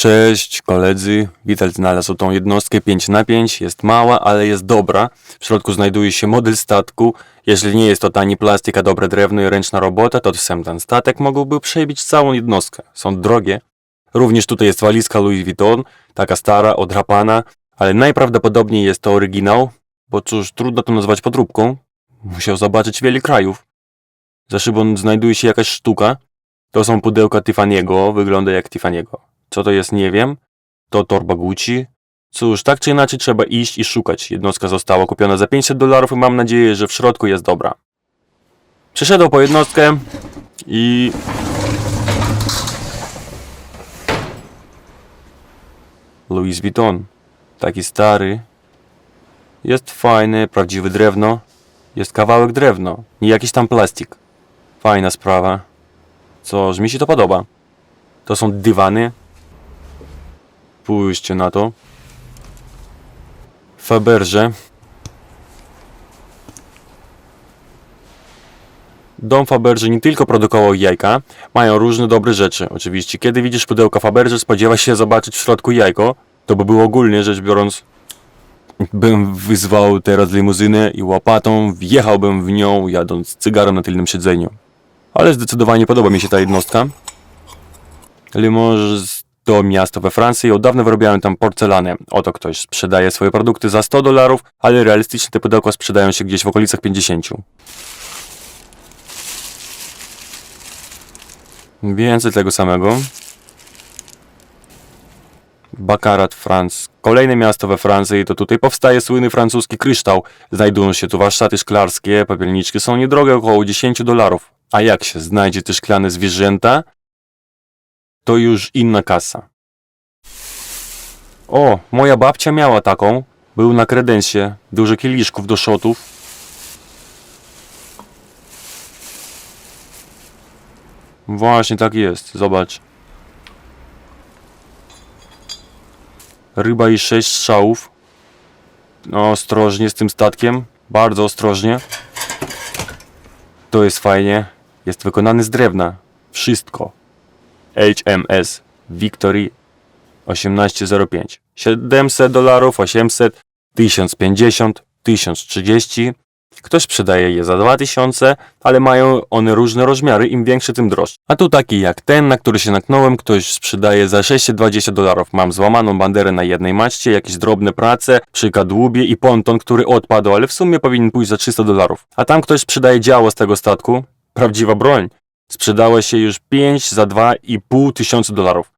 Cześć koledzy, Witel znalazł tą jednostkę 5 na 5 jest mała, ale jest dobra. W środku znajduje się model statku. Jeśli nie jest to tani plastik, a dobre drewno i ręczna robota, to sam ten statek mógłby przebić całą jednostkę. Są drogie. Również tutaj jest walizka Louis Vuitton, taka stara, odrapana, ale najprawdopodobniej jest to oryginał, bo cóż, trudno to nazwać podróbką. Musiał zobaczyć wiele krajów. Za szybą znajduje się jakaś sztuka. To są pudełka Tiffany'ego, wygląda jak Tiffany'ego. Co to jest, nie wiem. To torba Gucci. Cóż, tak czy inaczej trzeba iść i szukać. Jednostka została kupiona za 500 dolarów i mam nadzieję, że w środku jest dobra. Przyszedł po jednostkę i... Louis Vuitton. Taki stary. Jest fajny, prawdziwe drewno. Jest kawałek drewno, nie jakiś tam plastik. Fajna sprawa. Cóż, mi się to podoba. To są dywany. Pójście na to. Faberże. Dom Faberże nie tylko produkował jajka, mają różne dobre rzeczy. Oczywiście, kiedy widzisz pudełka Faberże, spodziewasz się zobaczyć w środku jajko. To by było ogólnie rzecz biorąc bym wyzwał teraz limuzynę i łopatą wjechałbym w nią, jadąc cygarem na tylnym siedzeniu. Ale zdecydowanie podoba mi się ta jednostka. Limoges to miasto we Francji od dawna wyrobiałem tam porcelanę. Oto ktoś sprzedaje swoje produkty za 100 dolarów, ale realistycznie te pudełka sprzedają się gdzieś w okolicach 50. Więcej tego samego. Baccarat, Franc. Kolejne miasto we Francji, to tutaj powstaje słynny francuski kryształ. Znajdują się tu warsztaty szklarskie, popielniczki są niedrogie, około 10 dolarów. A jak się znajdzie te szklane zwierzęta, to już inna kasa. O, moja babcia miała taką. Był na kredensie, dużo kieliszków do szotów. Właśnie tak jest, zobacz. Ryba i sześć strzałów. No, ostrożnie z tym statkiem. Bardzo ostrożnie. To jest fajnie. Jest wykonany z drewna. Wszystko. HMS Victory 1805. 700 dolarów, 800, 1050, 1030. Ktoś sprzedaje je za 2000, ale mają one różne rozmiary, im większy, tym droższy. A tu taki jak ten, na który się natknąłem, ktoś sprzedaje za 620 dolarów. Mam złamaną banderę na jednej maście, jakieś drobne prace przy kadłubie i ponton, który odpadł, ale w sumie powinien pójść za 300 dolarów. A tam ktoś sprzedaje działo z tego statku. Prawdziwa broń. Sprzedało się już 5 za 2,5 tysiąca dolarów.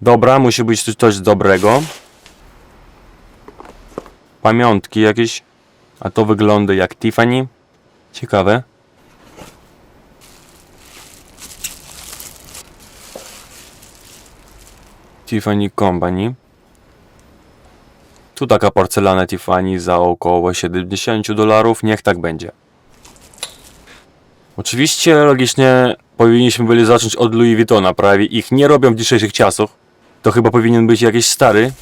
Dobra, musi być tu coś dobrego. Pamiątki jakieś. A to wygląda jak Tiffany. Ciekawe. Tiffany Company. Tu taka porcelana Tiffany za około 70 dolarów. Niech tak będzie. Oczywiście logicznie powinniśmy byli zacząć od Louis Vuittona. Prawie ich nie robią w dzisiejszych czasach. To chyba powinien być jakiś stary.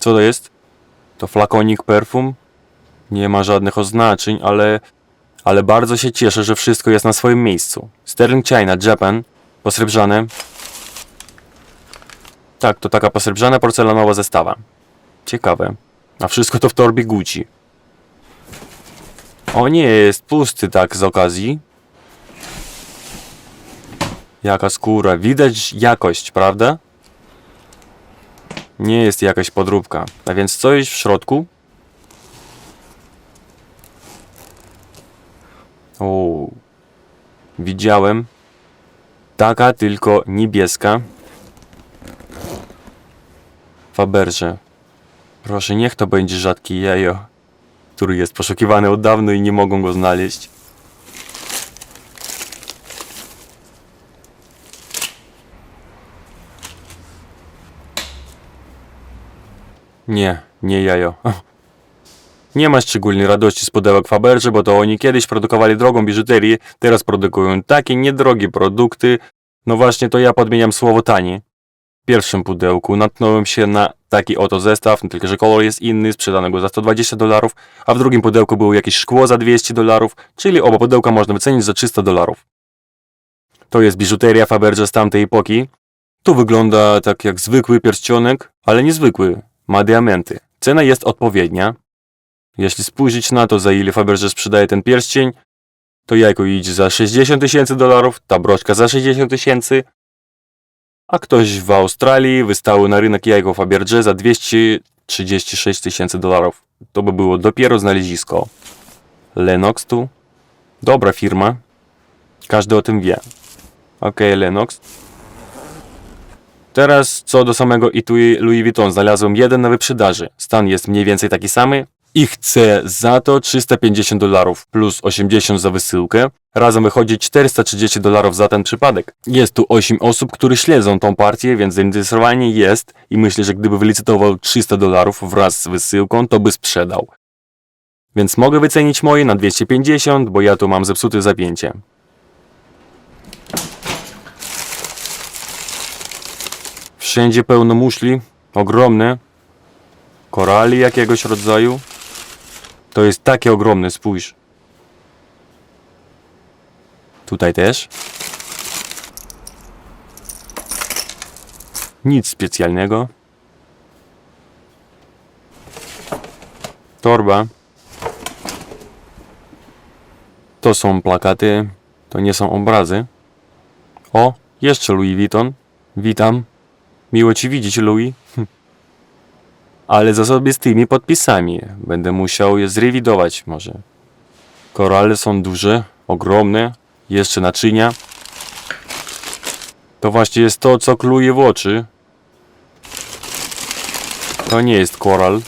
Co to jest? To flakonik perfum. Nie ma żadnych oznaczeń, ale, ale bardzo się cieszę, że wszystko jest na swoim miejscu. Sterling China, Japan, posrebrzane. Tak, to taka posrebrzana porcelanowa zestawa. Ciekawe. A wszystko to w torbie Gucci. O nie, jest pusty tak z okazji. Jaka skóra. Widać jakość, prawda? Nie jest jakaś podróbka. A więc co jest w środku? O, widziałem. Taka tylko niebieska. Faberże. Proszę, niech to będzie rzadki jajo, który jest poszukiwany od dawna i nie mogą go znaleźć. Nie, nie jajo. Nie ma szczególnej radości z pudełek Faberge, bo to oni kiedyś produkowali drogą biżuterię, teraz produkują takie niedrogie produkty. No właśnie to ja podmieniam słowo tani. Pierwszym pudełku natknąłem się na taki oto zestaw, tylko że kolor jest inny, sprzedano go za 120 dolarów, a w drugim pudełku było jakieś szkło za 200 dolarów, czyli oba pudełka można wycenić za 300 dolarów. To jest biżuteria Faberge z tamtej epoki. Tu wygląda tak jak zwykły pierścionek, ale niezwykły. Ma diamenty. Cena jest odpowiednia. Jeśli spojrzeć na to, za ile Faberge sprzedaje ten pierścień, to jajko idzie za 60 tysięcy dolarów, ta broczka za 60 tysięcy, a ktoś w Australii wystawił na rynek jajko Faberge za 236 tysięcy dolarów. To by było dopiero znalezisko. Lennox tu. Dobra firma. Każdy o tym wie. Okej, Lennox. Teraz co do samego etui Louis Vuitton. Znalazłem jeden na wyprzedaży. Stan jest mniej więcej taki samy. I chcę za to 350 dolarów plus 80 za wysyłkę. Razem wychodzi 430 dolarów za ten przypadek. Jest tu 8 osób, które śledzą tą partię, więc zainteresowanie jest i myślę, że gdyby wylicytował 300 dolarów wraz z wysyłką, to by sprzedał. Więc mogę wycenić moje na 250, bo ja tu mam zepsute zapięcie. Wszędzie pełno muszli, ogromne. Korali jakiegoś rodzaju. To jest takie ogromne, spójrz. Tutaj też. Nic specjalnego. Torba. To są plakaty, to nie są obrazy. O, jeszcze Louis Vuitton. Witam. Miło ci widzieć, Louis. Ale z tymi podpisami. Będę musiał je zrewidować może. Korale są duże, ogromne, jeszcze naczynia. To właśnie jest to, co kluje w oczy. To nie jest koral.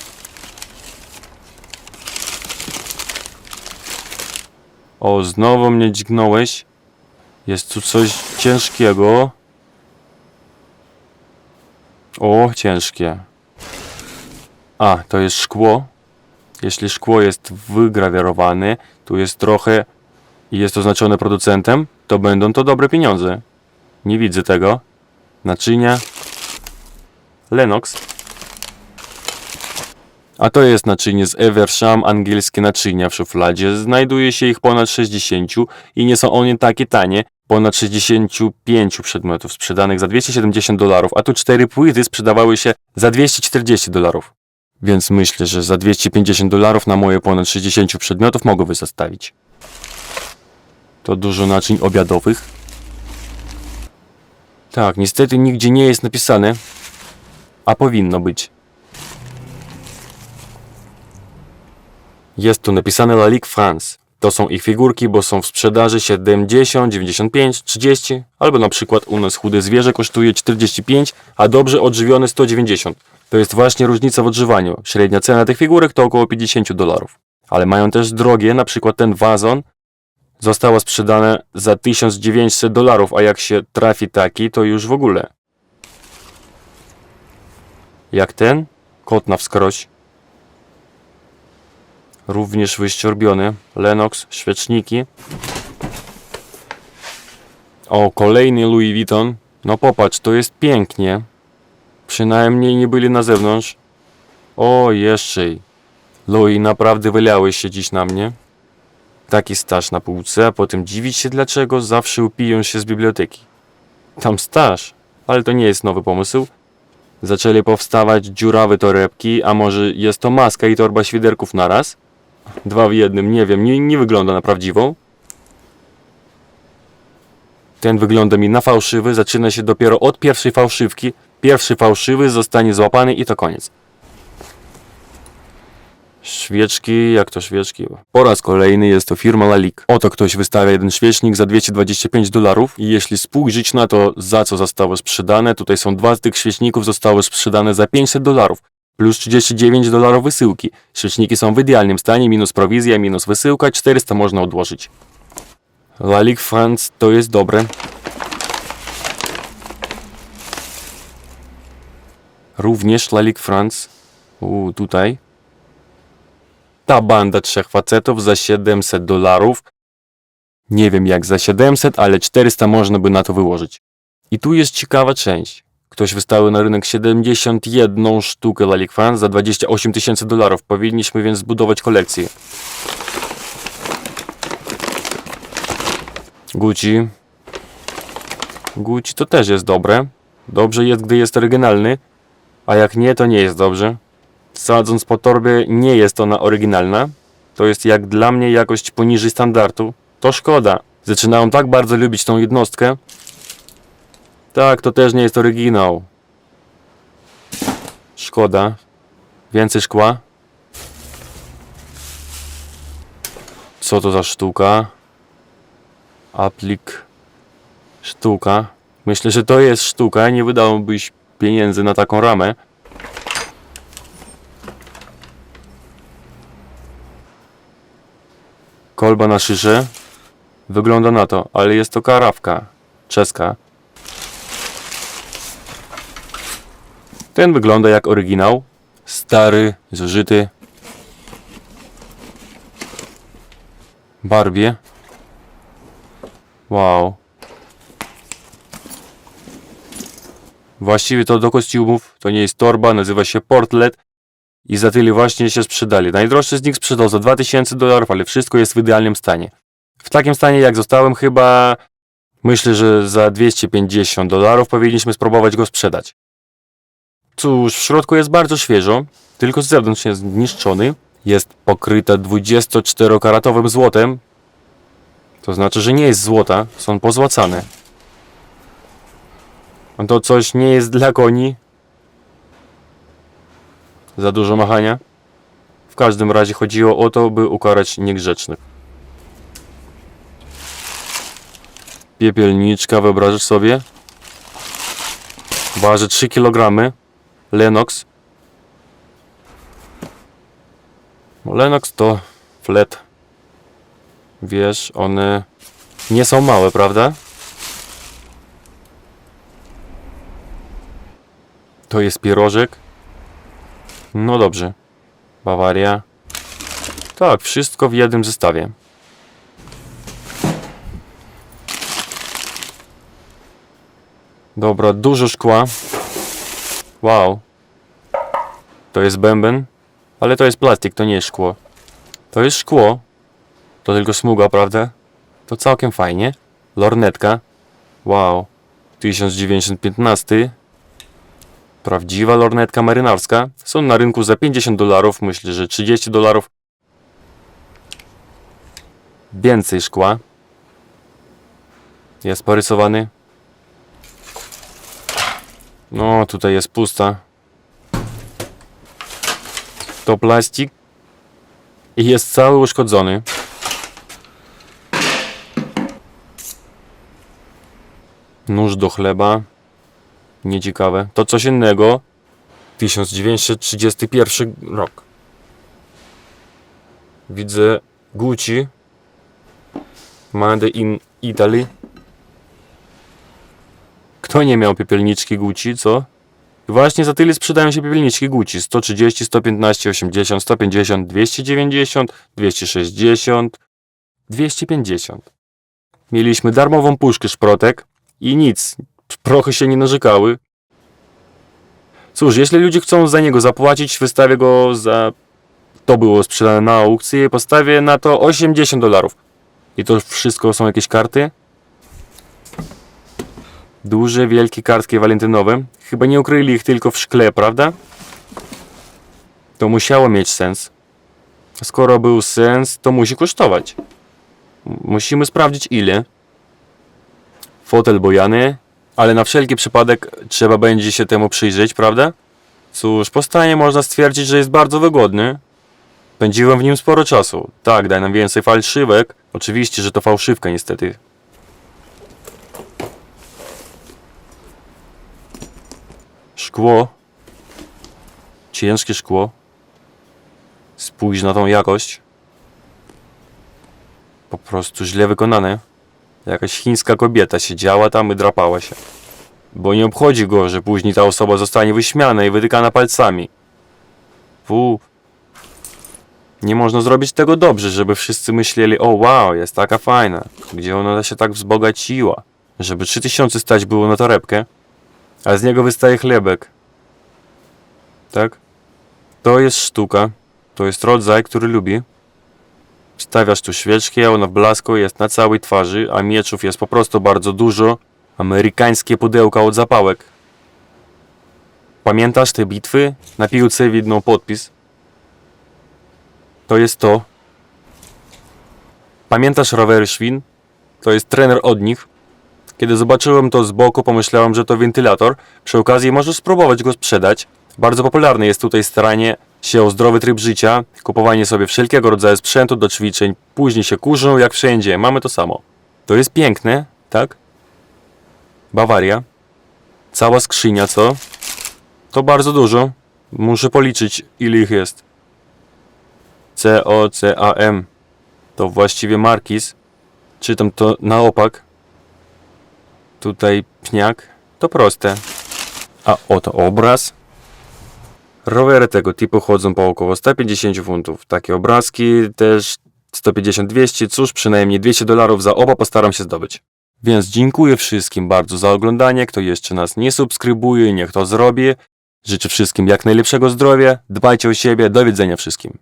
O, znowu mnie dźgnąłeś. Jest tu coś ciężkiego. O, ciężkie. A, to jest szkło. Jeśli szkło jest wygrawerowane, tu jest trochę i jest oznaczone producentem, to będą to dobre pieniądze. Nie widzę tego. Naczynia. Lennox. A to jest naczynie z Eversham, angielskie naczynia w szufladzie. Znajduje się ich ponad 60 i nie są one takie tanie. Ponad 65 przedmiotów sprzedanych za 270 dolarów, a tu cztery płyty sprzedawały się za 240 dolarów. Więc myślę, że za 250 dolarów na moje ponad 60 przedmiotów mogę zostawić. To dużo naczyń obiadowych. Tak, niestety nigdzie nie jest napisane, a powinno być. Jest tu napisane La Ligue France. To są ich figurki, bo są w sprzedaży 70, 95, 30, albo na przykład u nas chude zwierzę kosztuje 45, a dobrze odżywione 190. To jest właśnie różnica w odżywaniu. Średnia cena tych figurek to około 50 dolarów. Ale mają też drogie, na przykład ten wazon zostało sprzedane za 1900 dolarów, a jak się trafi taki, to już w ogóle. Jak ten? Kot na wskroś. Również wyściorbiony. Lennox, świeczniki. O, kolejny Louis Vuitton. No popatrz, to jest pięknie. Przynajmniej nie byli na zewnątrz. O, jeszcze. Louis, naprawdę wylałeś się dziś na mnie. Taki staż na półce, a potem dziwić się dlaczego zawsze upiją się z biblioteki. Tam staż, ale to nie jest nowy pomysł. Zaczęli powstawać dziurawe torebki, a może jest to maska i torba świderków naraz? Dwa w jednym, nie wiem, nie, nie wygląda na prawdziwą. Ten wygląda mi na fałszywy, zaczyna się dopiero od pierwszej fałszywki. Pierwszy fałszywy zostanie złapany i to koniec. Świeczki, jak to świeczki? Po raz kolejny jest to firma Lalik. Oto ktoś wystawia jeden świecznik za 225 dolarów i jeśli spojrzeć na to, za co zostało sprzedane, tutaj są dwa z tych świeczników zostały sprzedane za 500 dolarów. Plus 39 dolarów wysyłki. Świeczniki są w idealnym stanie, minus prowizja, minus wysyłka, 400 można odłożyć. Lalik France to jest dobre. Również Lalik France. U, tutaj. Ta banda trzech facetów za 700 dolarów. Nie wiem jak za 700, ale 400 można by na to wyłożyć. I tu jest ciekawa część. Ktoś wystawił na rynek 71 sztukę Lalik France za 28 tysięcy dolarów. Powinniśmy więc zbudować kolekcję. Gucci. Gucci to też jest dobre. Dobrze jest, gdy jest oryginalny, a jak nie, to nie jest dobrze. Sadząc po torbie, nie jest ona oryginalna. To jest jak dla mnie jakość poniżej standardu. To szkoda. Zaczynałem tak bardzo lubić tą jednostkę. Tak, to też nie jest oryginał. Szkoda. Więcej szkła. Co to za sztuka? Aplik. Sztuka. Myślę, że to jest sztuka. Nie wydałbyś pieniędzy na taką ramę. Kolba na szyszę. Wygląda na to, ale jest to karawka czeska. Ten wygląda jak oryginał. Stary, zużyty. Barbie. Wow. Właściwie to do kostiumów to nie jest torba, nazywa się portlet i za tyle właśnie się sprzedali. Najdroższy z nich sprzedał za 2000 dolarów, ale wszystko jest w idealnym stanie. W takim stanie jak zostałem chyba myślę, że za 250 dolarów powinniśmy spróbować go sprzedać. Cóż, w środku jest bardzo świeżo, tylko z zewnątrz jest zniszczony. Jest pokryta 24-karatowym złotem. To znaczy, że nie jest złota, są pozłacane. No To coś nie jest dla koni. Za dużo machania. W każdym razie chodziło o to, by ukarać niegrzecznych. Piepielniczka, wyobrażasz sobie? Waży 3 kg. Lennox. No, Lennox to flat. Wiesz, one nie są małe, prawda? To jest pierożek. No dobrze. Bawaria. Tak, wszystko w jednym zestawie. Dobra, dużo szkła. Wow. To jest bęben, ale to jest plastik, to nie jest szkło. To jest szkło. To tylko smuga, prawda? To całkiem fajnie. Lornetka. Wow. 1915. Prawdziwa lornetka marynarska. Są na rynku za 50 dolarów, myślę, że 30 dolarów. Więcej szkła. Jest porysowany. No, tutaj jest pusta. To plastik. I jest cały uszkodzony. Nóż do chleba. Nieciekawe. To coś innego. 1931 rok. Widzę Gucci. Made in Italy. Kto nie miał piepielniczki Gucci, co? Właśnie za tyle sprzedają się piepielniczki Gucci. 130, 115, 80, 150, 290, 260, 250. Mieliśmy darmową puszkę szprotek i nic. Prochy się nie narzekały. Cóż, jeśli ludzie chcą za niego zapłacić, wystawię go za... To było sprzedane na aukcji i postawię na to 80 dolarów. I to wszystko są jakieś karty? Duże, wielkie kartki walentynowe. Chyba nie ukryli ich tylko w szkle, prawda? To musiało mieć sens. Skoro był sens, to musi kosztować. Musimy sprawdzić ile. Fotel bojany, ale na wszelki przypadek trzeba będzie się temu przyjrzeć, prawda? Cóż, po stanie można stwierdzić, że jest bardzo wygodny. Spędziłem w nim sporo czasu. Tak, daj nam więcej fałszywek. Oczywiście, że to fałszywka niestety. Szkło. Ciężkie szkło. Spójrz na tą jakość. Po prostu źle wykonane. Jakaś chińska kobieta siedziała tam i drapała się. Bo nie obchodzi go, że później ta osoba zostanie wyśmiana i wytykana palcami. Fu. Nie można zrobić tego dobrze, żeby wszyscy myśleli, o wow, jest taka fajna. Gdzie ona się tak wzbogaciła. Żeby 3000 stać było na torebkę, a z niego wystaje chlebek. Tak? To jest sztuka. To jest rodzaj, który lubi. Stawiasz tu świeczki, a ona w blasku jest na całej twarzy, a mieczów jest po prostu bardzo dużo. Amerykańskie pudełka od zapałek. Pamiętasz te bitwy? Na piłce widno podpis. To jest to. Pamiętasz rowery świn? To jest trener od nich. Kiedy zobaczyłem to z boku, pomyślałem, że to wentylator. Przy okazji możesz spróbować go sprzedać. Bardzo popularne jest tutaj staranie się o zdrowy tryb życia, kupowanie sobie wszelkiego rodzaju sprzętu do ćwiczeń, później się kurzą jak wszędzie. Mamy to samo. To jest piękne, tak? Bawaria. Cała skrzynia, co? To bardzo dużo. Muszę policzyć, ile ich jest. C, O, C, A, M. To właściwie Markis. Czytam to na opak. Tutaj pniak. To proste. A oto obraz. Rowery tego typu chodzą po około 150 funtów. Takie obrazki też 150-200. Cóż, przynajmniej 200 dolarów za oba postaram się zdobyć. Więc dziękuję wszystkim bardzo za oglądanie. Kto jeszcze nas nie subskrybuje, niech to zrobi. Życzę wszystkim jak najlepszego zdrowia. Dbajcie o siebie. Do widzenia wszystkim.